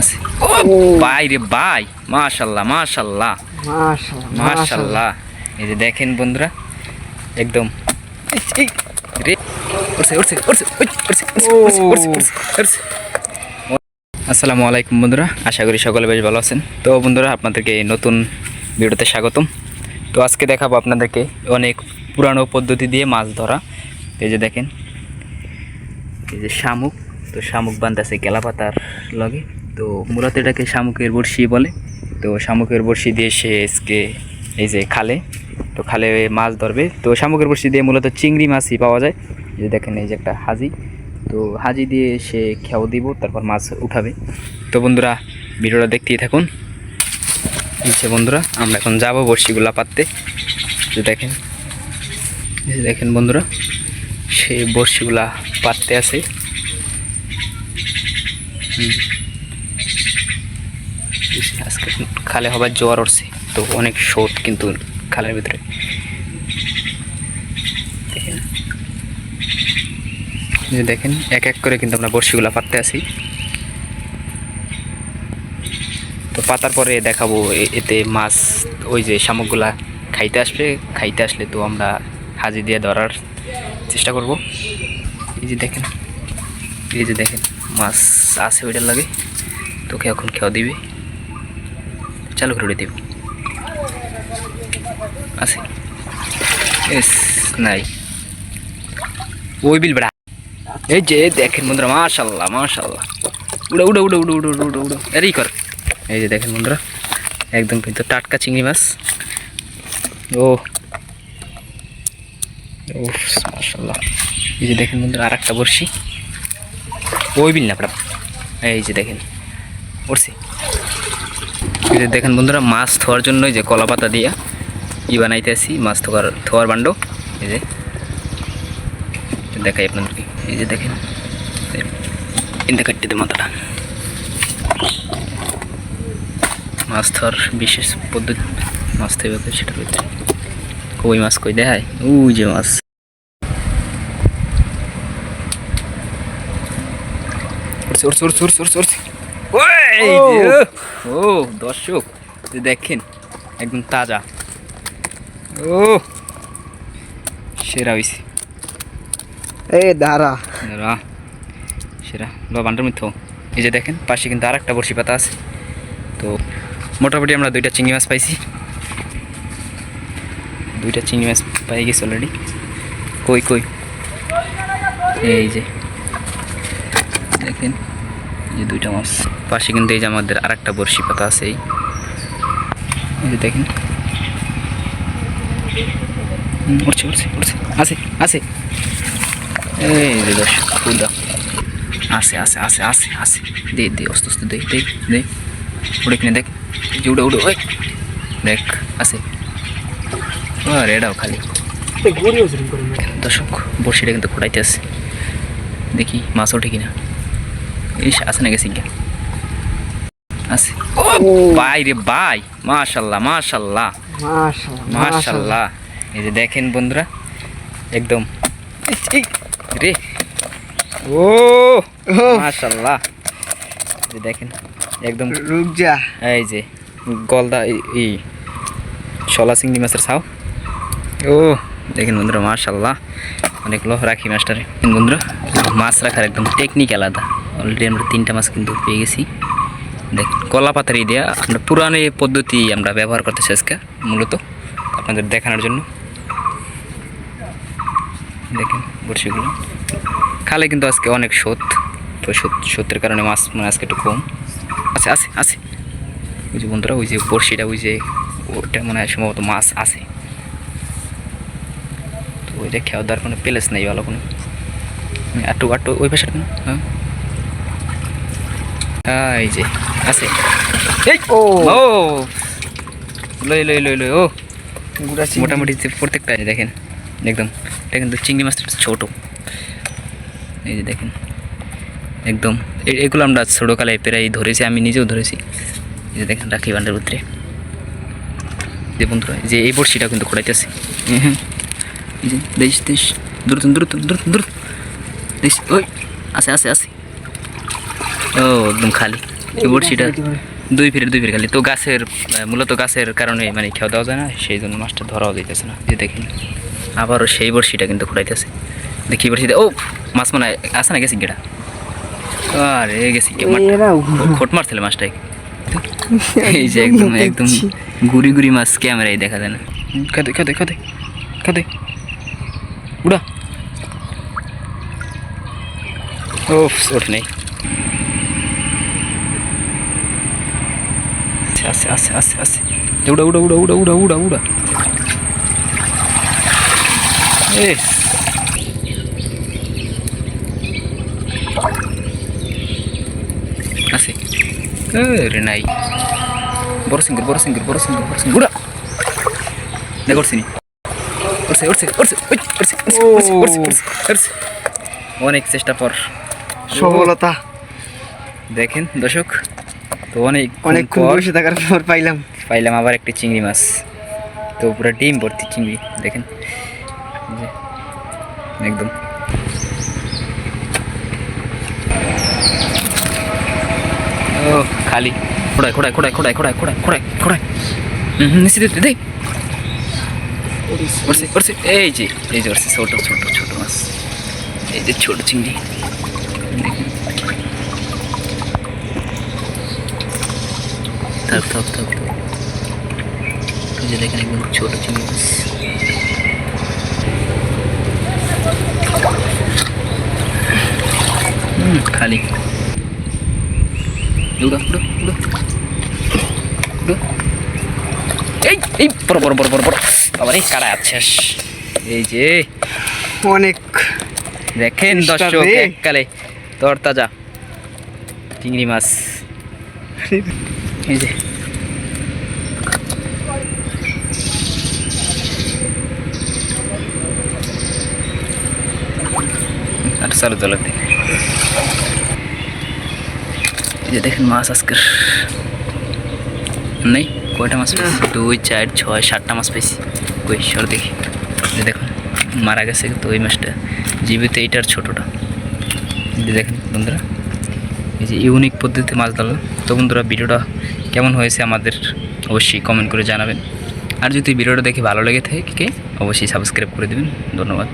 আছে। ও। ভাই রে ভাই মাশাল্লাহ। মাশাল্লাহ মাশাল্লাহ। এই যে দেখেন বন্ধুরা একদম। রে উঠছে উঠছে উঠছে উঠছে। আসসালামু আলাইকুম বন্ধুরা আশা করি সকলে বেশ ভালো আছেন। তো বন্ধুরা আপনাদেরকে এই নতুন ভিডিওতে স্বাগতম। তো আজকে দেখাবো আপনাদেরকে অনেক পুরানো পদ্ধতি দিয়ে মাছ ধরা। এই যে দেখেন এই যে শামুক তো শামুক বান্ধাছে কেলা পাতার লগে। তো মূলত এটাকে শামুকের বড়শি বলে। তো শামুকের বড়শি দিয়ে সে আজকে এই যে খালে, তো খালে মাছ ধরবে। তো শামুকের বড়শি দিয়ে মূলত চিংড়ি মাছই পাওয়া যায়। যে দেখেন এই যে একটা হাজি। তো হাজি দিয়ে সে খেয়াও দিব, তারপর মাছ উঠাবে। তো বন্ধুরা, ভিডিওটা দেখতেই থাকুন। এই বন্ধুরা, আমরা এখন যাব বড়শিগুলা পাততে। যে দেখেন, এই দেখেন বন্ধুরা সেই বড়শিগুলা পাততে আছে। আজকে খালে হবার জোয়ার উঠছে, তো অনেক স্রোত কিন্তু খালের ভিতরে। দেখেন, এক এক করে কিন্তু আমরা বড়শিগুলা পাততে আছি। তো পাতার পরে দেখাবো এতে মাছ, ওই যে শামুকগুলা খাইতে আসবে। খাইতে আসলে তো আমরা হাজি দিয়ে ধরার চেষ্টা করব। এই যে দেখেন, এই যে দেখেন, মাছ আছে ওইটার লাগে। তোকে এখন খেয়া দিবে। চালু করে দেব। আছে। এস নাই। ওই বিল বেড়া। এই যে, দেখেন বন্ধুরা, মাশাল্লাহ মাশাল্লাহ। উড়ো উড়ো উড়ো উড়ো উড়ো উড়ো উড়ো। এরই কর। এই যে, দেখেন বন্ধুরা, একদম কিন্তু টাটকা চিংড়ি মাছ। ও। ও মাশাল্লাহ। এই যে, দেখেন বন্ধুরা আর একটা বড়শি। ওই বিল না এই যে, দেখেন। যে দেখেন বন্ধুরা, মাছ ধোয়ার জন্য এই যে কলা পাতা দিয়া ই বানাইতে আসি মাছ ধোয়ার ধোয়ার বান্ড। এই যে, দেখাই আপনাদেরকে। এই যে দেখেন ইন্দে কাটতে দে মাথাটা। মাছ ধর বিশেষ পদ্ধতি, মাছ ধরবে সেটা ভিতরে কই মাছ কই দেখায় ওই যে মাছ। উড়ছে উড়ছে উড়ছে উড়ছে উড়ছে। ও। দর্শক দেখেন একদম তাজা। ও সেরা হয়েছে এই দাঁড়া। সেরা লবানটার মধ্যে এই যে দেখেন পাশে কিন্তু আর একটা বড়শি পাতা আছে। তো মোটামুটি আমরা দুইটা চিংড়ি মাছ পাইছি। দুইটা চিংড়ি মাছ পাই গেছি অলরেডি কই কই? এই যে দেখেন। যে দুইটা মাছ। পাশে কিন্তু এই যে আমাদের আর একটা বড়শি পাতা আছে এই। যে দেখেন। উঠছে উঠছে উঠছে আছে আছে। এই যে দর্শক খুদা আসে আসে আসে আসে আসে দে দে আস্তে আস্তে দে দে দে। উড়ে কিনে দেখ। যে উড়ে উড়ে ওই। দেখ আসে আর এটাও খালি। দর্শক বড়শিটা কিন্তু খোঁড়াইতে আছে। দেখি মাছ ওঠে কিনা। ইস না গেছি আছে। ও! ভাই রে ভাই মাশাল্লাহ মাশাল্লাহ। এই যে দেখেন বন্ধুরা একদম। রে। ও মাশাল্লাহ। দেখেন একদম। এই যে গলদা এই- শলা চিংড়ি মাছের ছাও ও দেখেন বন্ধুরা মাশাল্লাহ। অনেক লোহ রাখি মাছটারে। বন্ধুরা মাছ রাখার একদম টেকনিক আলাদা। অলরেডি আমরা তিনটা মাছ কিন্তু পেয়ে গেছি। দেখ কলা পাতারি দেওয়া আমরা পুরানো এই পদ্ধতি আমরা ব্যবহার করতেছি আজকে মূলত আপনাদের দেখানোর জন্য। দেখেন বড়শিগুলো। খালে কিন্তু আজকে অনেক স্রোত তো স্রোত- স্রোতের কারণে মাছ মানে আজকে একটু কম। আছে আছে আছে। ওই যে বন্ধুরা ওই যে বড়শিটা ওই যে ওটা মনে সম্ভবত মাছ আছে। তো ওইটা খেয়াল দেওয়ার কোনো প্লেস নেই ভালো কোনো। আটু আটু ওই পাশে হ্যাঁ, এই যে আছে। এই ও। ও। লই লই লই লই ও। মোটামুটি যে প্রত্যেকটা দেখেন একদম। এটা কিন্তু চিংড়ি মাছটা ছোট। এই যে দেখেন একদম। এগুলো আমরা ছোটোকালে প্রায় ধরেছি আমি নিজেও ধরেছি। এই যে দেখেন রাখি বান্ডার ভিতরে। যে বন্ধুরা এই যে এই বড়শিটা কিন্তু খোড়াইতেছে। হ্যাঁ এই যে দেশ দেশ। দ্রুত দ্রুত দ্রুত দ্রুত দেশ ওই আছে আছে আছে। ও একদম খালি। বড়শিটা দুই ফিরে দুই ফিরে খালি। তো গাছের মূলত গাছের কারণে মানে খেয়া দেওয়া যায় না সেই জন্য মাছটা ধরাও দিতেছে না যে দেখি। আবারও সেই বড়শিটা কিন্তু ঘুরাইতেছে দেখি বড়শিতে ও মাছ মনে আছে না গেছি গেটা আরে গেছি খোট মারছিল মাছটাই এই যে একদম একদম গুড়ি গুড়ি মাছ ক্যামেরায় দেখা যায় না। খাদে খাদে খাদে খাদে উড়া। ও ওঠে নেই। আস্তে আস্তে আস্তে আস্তে উড়া উড়া উড়া উড়া উড়া উড়া উড়া। এ আছে। রে নাই। বড় সিঙ্গের বড় সিঙ্গের বড় সিঙ্গের বড় সিঙ্গের উড়া। দেখো উঠছে, উঠছে, উঠছে, উঠছে, উঠছে। অনেক চেষ্টা পর। সফলতা। দেখেন দর্শক। তো অনেক অনেকক্ষণ বসে থাকার পর পাইলাম। পাইলাম আবার একটি চিংড়ি মাছ। তো পুরো ডিম ভর্তি চিংড়ি দেখেন। একদম। ও খালি। খোড়ায় খোড়ায় খোড়ায় খোড়ায় খোড়ায় খোড়ায় খোড়ায় খোড়ায় হুম হুম নিচে দে দেখ উঠছে উঠছে এই যে এই যে উঠছে ছোট ছোট ছোট মাছ। এই যে ছোট চিংড়ি। দেখেন। থাক থাক থাক থাক। এই যে দেখেন একদম ছোট চিংড়ি মাছ। খালি। উড়ো উড়ো উড়ো উড়ো এই এই বড় বড় বড় বড় বড় আবার এই কারা আছে? এই যে। অনেক দেখেন দর্শক। এককালে তরতাজা চিংড়ি মাছ। এই যে। আর চালু চালু এই যে দেখেন মাছ আজকের। নেই কয়টা মাছ পেয়েছি? দুই চার ছয় সাতটা মাছ পেয়েছি। কই সর দেখি। দেখুন মারা গেছে তো ওই মাছটা। জীবিত এইটার ছোটোটা। দেখেন বন্ধুরা। এই যে ইউনিক পদ্ধতিতে মাছ ধরলাম। তো বন্ধুরা, ভিডিওটা কেমন হয়েছে আমাদের অবশ্যই কমেন্ট করে জানাবেন। আর যদি ভিডিওটা দেখে ভালো লেগে থাকে, অবশ্যই সাবস্ক্রাইব করে দেবেন। ধন্যবাদ।